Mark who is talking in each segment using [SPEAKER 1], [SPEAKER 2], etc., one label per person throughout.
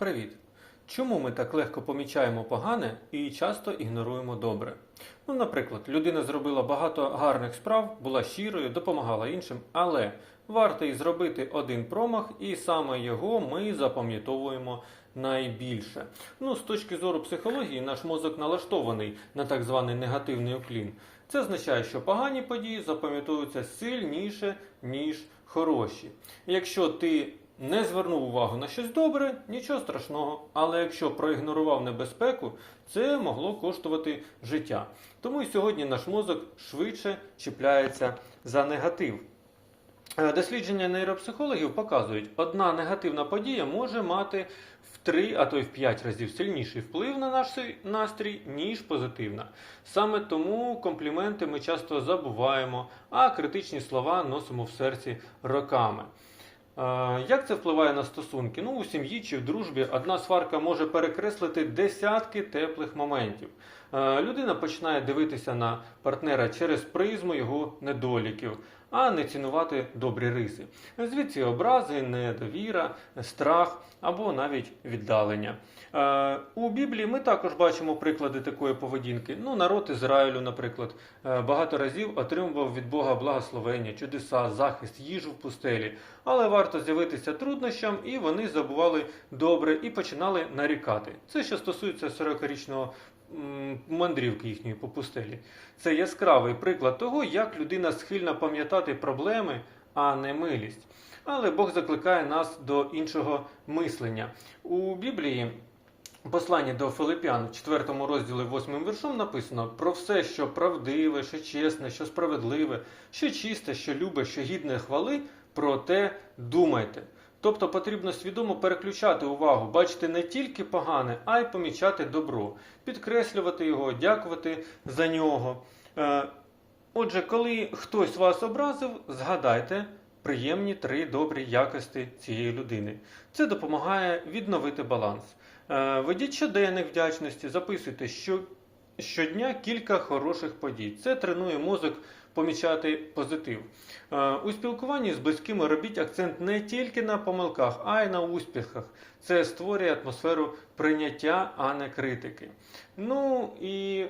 [SPEAKER 1] Привіт! Чому ми так легко помічаємо погане і часто ігноруємо добре? Ну, наприклад, людина зробила багато гарних справ, була щирою, допомагала іншим, але варто й зробити один промах, і саме його ми запам'ятовуємо найбільше. Ну, з точки зору психології, наш мозок налаштований на так званий негативний уклін. Це означає, що погані події запам'ятовуються сильніше, ніж хороші. Якщо ти не звернув увагу на щось добре, нічого страшного. Але якщо проігнорував небезпеку, це могло коштувати життя. Тому і сьогодні наш мозок швидше чіпляється за негатив. Е, Дослідження нейропсихологів показують, одна негативна подія може мати в 3, а то й в 5 разів сильніший вплив на наш настрій, ніж позитивна. Саме тому компліменти ми часто забуваємо, а критичні слова носимо в серці роками. Як це впливає на стосунки? Ну, у сім'ї чи в дружбі одна сварка може перекреслити десятки теплих моментів. Е, Людина починає дивитися на партнера через призму його недоліків, а не цінувати добрі риси. Звідси образи, недовіра, страх або навіть віддалення. Е, У Біблії ми також бачимо приклади такої поведінки. Ну, народ Ізраїлю, наприклад, е, багато разів отримував від Бога благословення, чудеса, захист, їжу в пустелі. Але варто з'явитися труднощам, і вони забували добре і починали нарікати. Це що стосується 40-річного м, мандрівки їхньої по пустелі. Це яскравий приклад того, як людина схильна пам'ятати проблеми, а не милість. Але Бог закликає нас до іншого мислення. У Біблії Посланні до Филипян, в 4 розділі 8 віршом написано про все, що правдиве, що чесне, що справедливе, що чисте, що любе, що гідне хвали, про те думайте. Тобто потрібно свідомо переключати увагу, бачити не тільки погане, а й помічати добро, підкреслювати його, дякувати за нього. Е, Отже, коли хтось вас образив, згадайте приємні три добрі якості цієї людини. Це допомагає відновити баланс. Е, Ведіть щоденник вдячності, записуйте що, щодня кілька хороших подій. Це тренує мозок помічати позитив. Е, У спілкуванні з близькими робіть акцент не тільки на помилках, а й на успіхах. Це створює атмосферу прийняття, а не критики. Ну і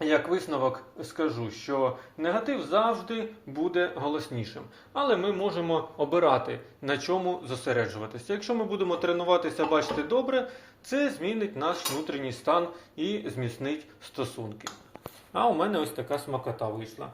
[SPEAKER 1] як висновок скажу, що негатив завжди буде голоснішим, але ми можемо обирати на чому зосереджуватися. Якщо ми будемо тренуватися бачити добре, це змінить наш внутрішній стан і зміцнить стосунки. А у мене ось така смакота вийшла.